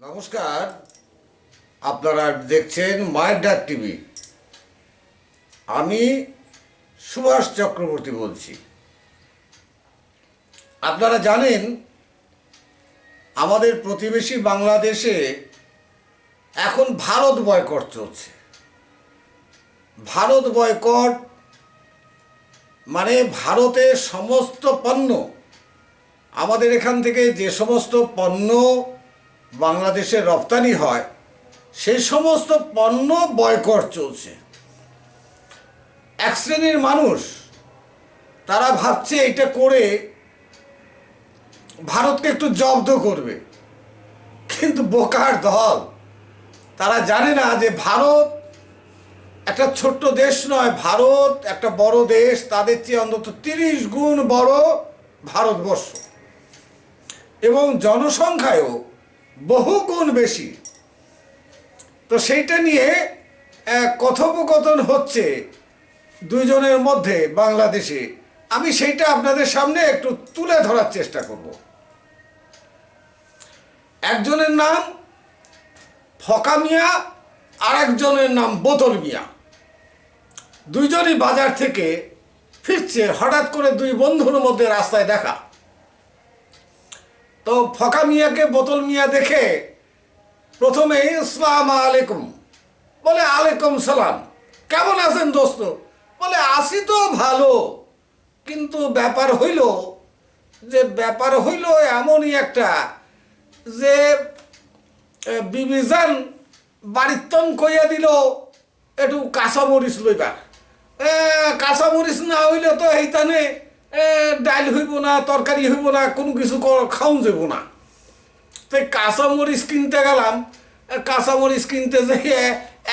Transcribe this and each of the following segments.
নমস্কার। আপনারা দেখছেন মায়ের ডাক টিভি। আমি সুভাষ চক্রবর্তী বলছি। আপনারা জানেন, আমাদের প্রতিবেশী বাংলাদেশে এখন ভারত বয়কট চলছে। ভারত বয়কট মানে ভারতের সমস্ত পণ্য, আমাদের এখান থেকে যে সমস্ত পণ্য বাংলাদেশে রপ্তানি হয় সেই সমস্ত পণ্য বয়কট চলছে। এক শ্রেণির মানুষ, তারা ভাবছে এটা করে ভারতকে একটু জব্দ করবে। কিন্তু বোকার দল, তারা জানে না যে ভারত একটা ছোট্ট দেশ নয়, ভারত একটা বড় দেশ, তাদের চেয়ে অন্তত তিরিশ গুণ বড় ভারতবর্ষ। এবং জনসংখ্যায়ও বহু গুণ বেশি। তো সেইটা নিয়ে আহ, কথোপকথন হচ্ছে দুইজনের মধ্যে বাংলাদেশে। আমি সেইটা আপনাদের সামনে একটু তুলে ধরার চেষ্টা করব। একজনের নাম ফকা মিয়া আর একজনের নাম বোতল মিয়া। দুইজনই বাজার থেকে ফিরছে হঠাৎ করে দুই বন্ধুর মধ্যে রাস্তায় দেখা। তো ফকা মিয়াকে বোতল মিয়া দেখে প্রথমে ইসলাম আলাইকুম। বলে, আলাইকুম সালাম। কেমন আছেন দোস্ত? বলে আসি তো ভালো। কিন্তু ব্যাপার হইল যে, ব্যাপার হইল এমনই একটা যে বিবিজান বাড়িতন কইয়া দিল, একটু কাঁচামরিচ লইবার কাঁচামরিচ না হইলে তো এইখানে ডাইল হইব না, তরকারি হইব না, কোনো কিছু খাওন যাব না। তো কাঁচামরিচ কিনতে গেলাম কাঁচামরিচ কিনতে যেয়ে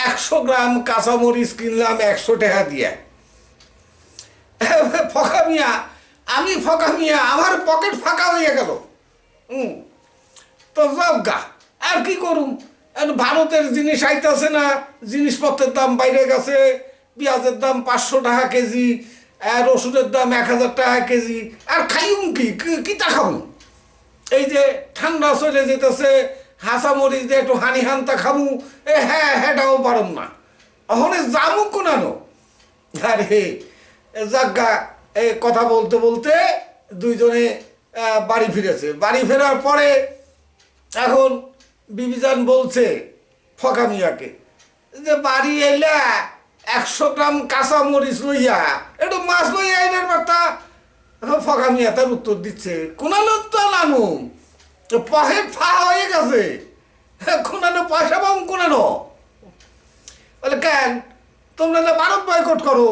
একশো গ্রাম কাঁচামরিচ কিনলাম একশো টাকা দিয়ে। ফকা মিয়া, আমি ফকা মিয়া, আমার পকেট ফাঁকা হয়ে গেল। হুম তো সব গা, আর কি করুম? ভারতের জিনিস আইতাছে না, জিনিসপত্রের দাম বাইরে গেছে, পেঁয়াজের দাম পাঁচশো টাকা কেজি আর রসুনের দাম এক হাজার টাকা কেজি। আর খাইম কি? কি- খাব? এই যে ঠান্ডা চলে যেতেছে, হাসা মরিচ দিয়ে একটু হানি হানতা খামু এ হ্যাঁ হ্যাঁটাও পারম না। ওখানে যামু কোনানো? আরে জাগা এ কথা বলতে বলতে দুইজনে বাড়ি ফিরেছে। বাড়ি ফেরার পরে এখন বিবিজান বলছে ফকা মিয়াকে যে বাড়ি এলা একশো গ্রাম কাঁচা মরিচ লইয়া, একটু মাছ লইয়া আইনের বার্তা ফকা মিয়া তার উত্তর দিচ্ছে, কোনানো তো পকেট ফা হয়ে গেছে কোনানো পয়সা পাম কোনানো? বলে, কেন? তোমরা না ভারত বয়কট করো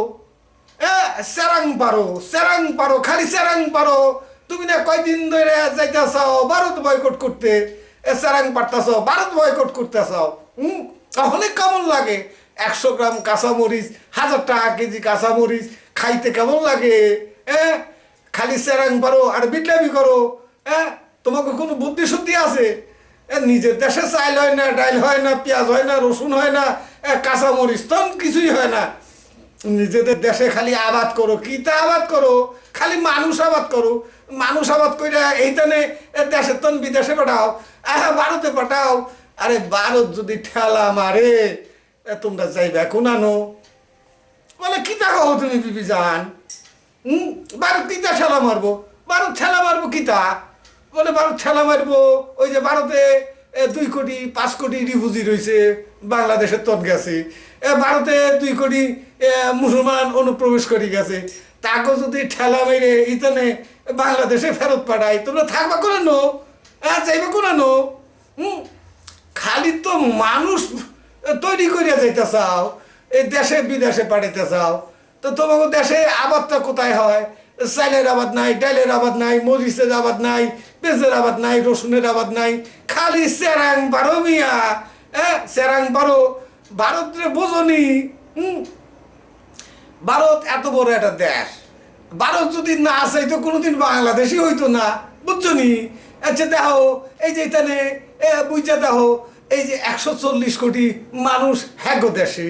সেরাং পারো সেরাং পারো, খালি সেরাং পারো, তুমি না কয়দিন ধরে যাইতেছ ভারত বয়কট করতে, এ সেরাং পারতাছ ভারত বয়কট করতেছ হুম, তাহলে কেমন লাগে? একশো গ্রাম কাঁচামরিচ, হাজার টাকা কেজি কাঁচামরিচ, খাইতে কেমন লাগে? হ্যাঁ খালি সেরাং পারো আর বিটলামি করো। হ্যাঁ তোমাকে কোনো বুদ্ধি শুদ্ধি আছে? নিজের দেশে চাইল হয় না ডাইল হয় না, পেঁয়াজ হয় না, রসুন হয় না কাঁচামরিচ তো কিছুই হয় না। নিজেদের দেশে খালি আবাদ করো। কিতা আবাদ করো? খালি মানুষ আবাদ করো। মানুষ আবাদ করে এইখানে দেশের তন বিদেশে পাঠাও ভারতে পাঠাও। আরে ভারত যদি ঠেলা মারে তোমরা যাইবে কোন আনো বলে কিতা কहो তুমি বিবি যান হুম? ভারত কিতা ঠেলা মারবো? ভারত ঠেলা মারবো কিতা বলে ভারত ঠেলা মারবো, ওই যে ভারতে দুই কোটি, পাঁচ কোটি রিফুজি রয়েছে বাংলাদেশের তন গেছে। ভারতে দুই কোটি মুসলমান অনুপ্রবেশ করে গেছে। তাকে যদি ঠেলা মেরে ইতানে বাংলাদেশে ফেরত পাঠায় তোমরা থাকবা করে নো হ্যাঁ যাইবা করে নো হুম? খালি তো মানুষ তৈরি করিয়া যাইতে চাও এই দেশে বিদেশে পাঠাইতে চাও তো তোমাকে দেশে আবাদটা কোথায় হয়? চাইলের আবাদ নাই ডাইলের আবাদ নাই, মরিচের আবাদ নাই পেঁচের আবাদ নাই, রসুনের আবাদ নাই, খালি সেরাং বারো মিয়া। হ্যাঁ সেরাং বারো, ভারতের বোঝনি, হুম? ভারত এত বড় একটা দেশ। ভারত যদি না আসে তো কোনোদিন বাংলাদেশই হইতো না। বুঝছ নি? আচ্ছা দেখো, এই যে এখানে বুঝা দেখো এই যে একশো চল্লিশ কোটি মানুষ হ্যাগো দেশে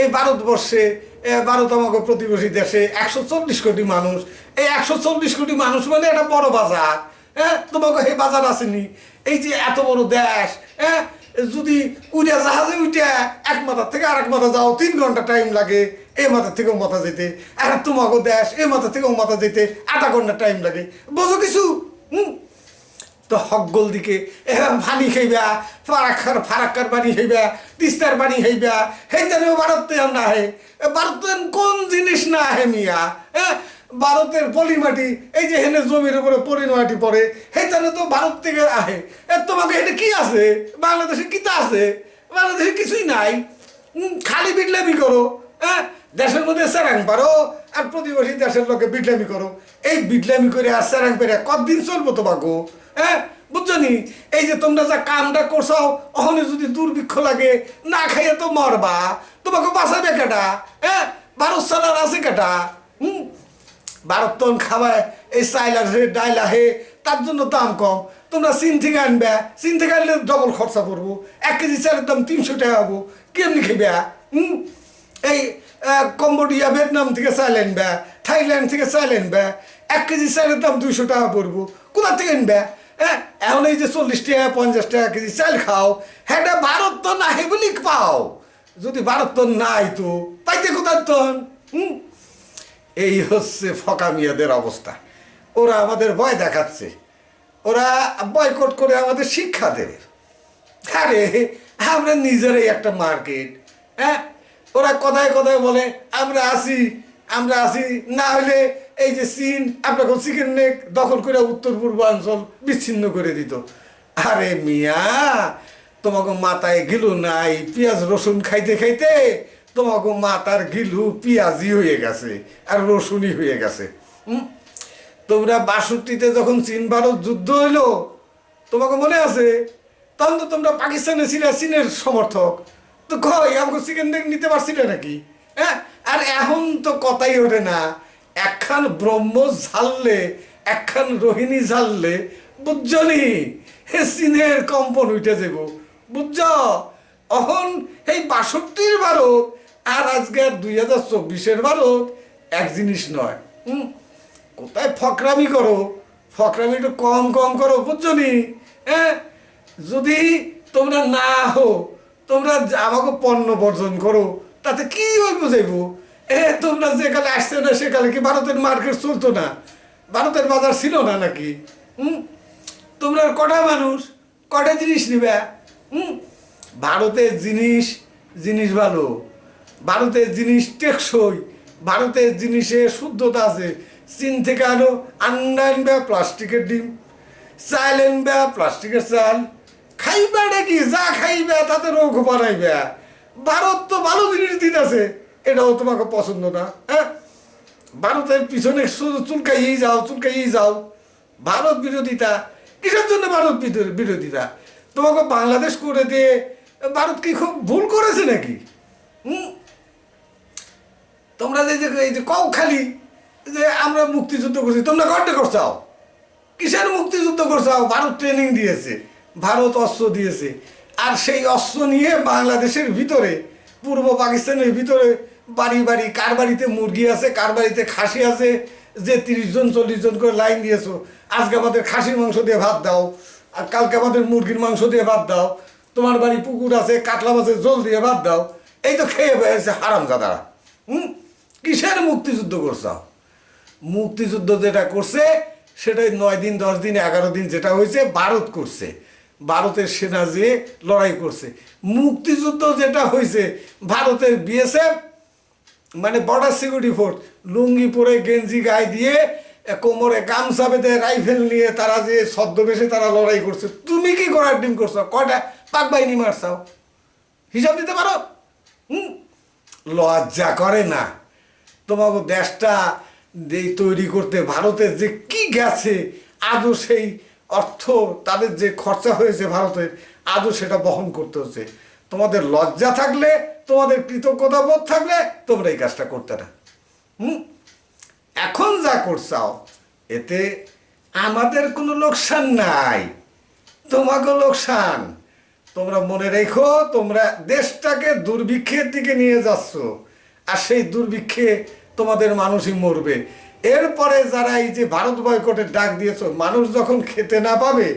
এই ভারতবর্ষে এ, ভারত আমাকে প্রতিবেশী দেশে একশো চল্লিশ কোটি মানুষ এই একশো চল্লিশ কোটি মানুষ মানে একটা বড় বাজার হ্যাঁ তোমাকে এই বাজার আসেনি। এই যে এত বড় দেশ হ্যাঁ যদি উড়ে জাহাজে উঠে এক মাথার থেকে আরেক মাথা যাও তিন ঘণ্টা টাইম লাগে এই মাথা থেকেও মাথা যেতে। আর তোমাকে দেশ এই মাথা থেকেও মাথা যেতে আধা ঘণ্টা টাইম লাগে। বোঝো কিছু? হুম? তো হকগোল দিকে। এরকম পানি খাইবা, ফারাক্কার ফারাক্কার পানি খাইবা, তিস্তার পানি খাইবা। সেইটানেও ভারত না আহে ভারতের কোন জিনিস না আহে মিয়া? হ্যাঁ ভারতের পলিমাটি, এই যে হেনে জমির উপরে পলিমাটি পড়ে সেইটানে তো ভারত থেকে আহে। এ, তোমাকে হেনে কি আছে? বাংলাদেশে কিতা আছে? বাংলাদেশে কিছুই নাই। খালি বিটলামি করো। হ্যাঁ দেশের মধ্যে স্যারাং পারো। আর প্রতিবেশী দেশের লোকে বিটলামি করো। এই বিটলামি করে আর স্যারাং পেরে কতদিন চলবো তোমাকে? হ্যাঁ? বুঝছ নি? এই যে তোমরা যা কামটা করছ, ওখানে যদি দুর্ভিক্ষ লাগে, না খাইয়ে তো মরবা। তোমাকে বাঁচাবে কেটা হ্যাঁ? ভারত সালার আছে কেটা হুম? ভারত তন খাওয়ায়, এই চাইল আসে ডাইল আহে তার জন্য দাম কম। তোমরা চীন থেকে আনবে চীন থেকে আনলে ডবল খরচা পড়ব। এক কেজি চালের দাম তিনশো টাকা হব। কেমনি খেবে হুম? এই কম্বোডিয়া, ভিয়েতনাম থেকে চাইল আনবে, থাইল্যান্ড থেকে চাইল আনবে, এক কেজি চালের দাম দুইশো টাকা পড়ব। কোথা থেকে আনবে? হ্যাঁ এখন এই যে চল্লিশ টাকা, পঞ্চাশ টাকা কেজি চাল খাও হ্যাঁ ভারত তো নাই বলি পাও। যদি ভারত তো নাই তো পাইতে কোথার তন হুম? এই হচ্ছে ফকা মিয়াদের অবস্থা। ওরা আমাদের ভয় দেখাচ্ছে। ওরা বয়কট করে আমাদের শিক্ষা দেবে। আরে, আমরা নিজেরাই একটা মার্কেট হ্যাঁ? ওরা কথায় কথায় বলে, আমরা আসি আমরা আসি না হলে এই যে চীন, আপনাকে চিকেন নেক দখল করে উত্তর পূর্বাঞ্চল বিচ্ছিন্ন করে দিত। আরে মিয়া, তোমাকে মাথায় গিলু নাই, পেঁয়াজ, রসুন খাইতে খাইতে তোমাকে মাথার গিলু পেঁয়াজি হয়ে গেছে আর রসুনই হয়ে গেছে। তোমরা বাষট্টিতে যখন চীন ভারত যুদ্ধ হইল, তোমাকে মনে আছে? তখন তো তোমরা পাকিস্তানে ছিলে চীনের সমর্থক। তো কই, আমাকে চিকেন নিতে পারছিলে নাকি? হ্যাঁ? আর এখন তো কথাই ওঠে না। একখান ব্রহ্ম ঝাললে, একখান রোহিণী ঝাললে বুঝছনি হে চীনের কম্পন উঠে যাব, বুঝছ? অহন এই বাষট্টির ভারত আর আজকের দুই হাজার চব্বিশের ভারত এক জিনিস নয়, হুম? কোথায় ফকরামি করো? ফকরামি একটু কম কম করো, বুঝছ নি? হ্যাঁ? যদি তোমরা না হো তোমরা আমাকে পণ্য বর্জন করো, তাতে কি হইব যাইব? এ, তোমরা যে কালে আসছে না, সেকালে কি ভারতের মার্কেট চলতো না? ভারতের বাজার ছিল না নাকি? হুম তোমরা কটা মানুষ? কটা জিনিস নিবে? হুম ভারতের জিনিস জিনিস ভালো। ভারতের জিনিস টেকসই। ভারতের জিনিসে শুদ্ধতা আছে। চীন থেকে আনো আন্ডা প্লাস্টিকের ডিম। চাল আনবে প্লাস্টিকের চাল। খাইবে নাকি? যা খাইবে, তাতে রোগ বানাইবে ভারত তো ভালো জিনিস দিতেছে। এটাও তোমাকে পছন্দ না হ্যাঁ? ভারতের পিছনে চুলকাইয়েই যাও চুলকাইয়েই যাও। ভারত বিরোধিতা, কিসের জন্য ভারত বিরো- বিরোধিতা? তোমাকে বাংলাদেশ করে দিয়ে ভারত কি খুব ভুল করেছে নাকি? হুম তোমরা যে যে- এই যে কও খালি, যে আমরা মুক্তিযুদ্ধ করছি, তোমরা গড্ডে করছাও কিসের মুক্তিযুদ্ধ করছাও ভারত ট্রেনিং দিয়েছে। ভারত অস্ত্র দিয়েছে। আর সেই অস্ত্র নিয়ে বাংলাদেশের ভিতরে, পূর্ব পাকিস্তানের ভিতরে বাড়ি বাড়ি, কার বাড়িতে মুরগি আছে, কার বাড়িতে খাসি আছে, যে তিরিশ জন, চল্লিশ জন করে লাইন দিয়েছ, আজকে আমাদের খাসির মাংস দিয়ে ভাত দাও, আর কালকে আমাদের মুরগির মাংস দিয়ে ভাত দাও, তোমার বাড়ি পুকুর আছে, কাতলা মাছের জল দিয়ে ভাত দাও, এই তো খেয়ে বেড়েছে হারাম জাদারা হুম? কিসের মুক্তিযুদ্ধ করছাও মুক্তিযুদ্ধ যেটা করছে, সেটাই নয় দিন, দশ দিন, এগারো দিন যেটা হয়েছে, ভারত করছে। ভারতের সেনা যে লড়াই করছে। মুক্তিযুদ্ধ যেটা হয়েছে ভারতের বিএসএফ মানে বর্ডার সিকিউরিটি ফোর্স লুঙ্গি পরে গেঞ্জি গায়ে দিয়ে কোমরে গামছা বেঁধে রাইফেল নিয়ে তারা যে ছদ্মবেশে তারা লড়াই করছে। তুমি কি করার ডিম করছ? কয়টা? পাক বাহিনী মারছাও। হিসাব দিতে পারো? হুম? লজ্জা করে না। তোমাকে দেশটা তৈরি করতে ভারতের যে কি গেছে, আজও সেই অর্থ, তাদের যে খরচা হয়েছে ভারতের আজও সেটা বহন করতে হচ্ছে। তোমাদের লজ্জা থাকলে, তোমাদের কৃতজ্ঞতা বোধ থাকলে, তোমরা এই কাজটা করতে না। হুম? এখন যা করছাও, এতে আমাদের কোনো লোকসান নাই। তোমাকে লোকসান। তোমরা মনে রেখো, তোমরা দেশটাকে দুর্ভিক্ষের দিকে নিয়ে যাচ্ছ, আর সেই দুর্ভিক্ষে তোমাদের মানুষই মরবে। এরপরে যারা এই যে ভারত বয়কটের ডাক দিয়েছ, মানুষ যখন খেতে না পাবে,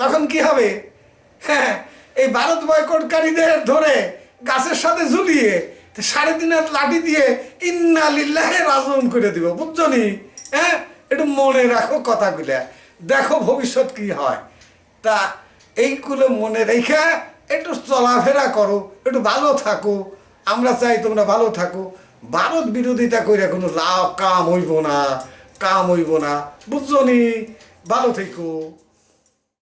তখন কি হবে? হ্যাঁ এই ভারত বয়কটকারীদের ধরে গাছের সাথে ঝুলিয়ে সাড়ে তিন হাত লাঠি দিয়ে ইন্না লিল্লাহে রাজন করে দিব, বুঝছ নি? হ্যাঁ একটু মনে রাখো কথাগুলা। দেখো ভবিষ্যৎ কি হয়। তা এইগুলো মনে রেখে একটু চলাফেরা করো, একটু ভালো থাকো। আমরা চাই তোমরা ভালো থাকো। ভারত বিরোধিতা করে কোনো লাভ, কাম হইব না, কাম হইব না। বুঝছ নি? ভালো থেকো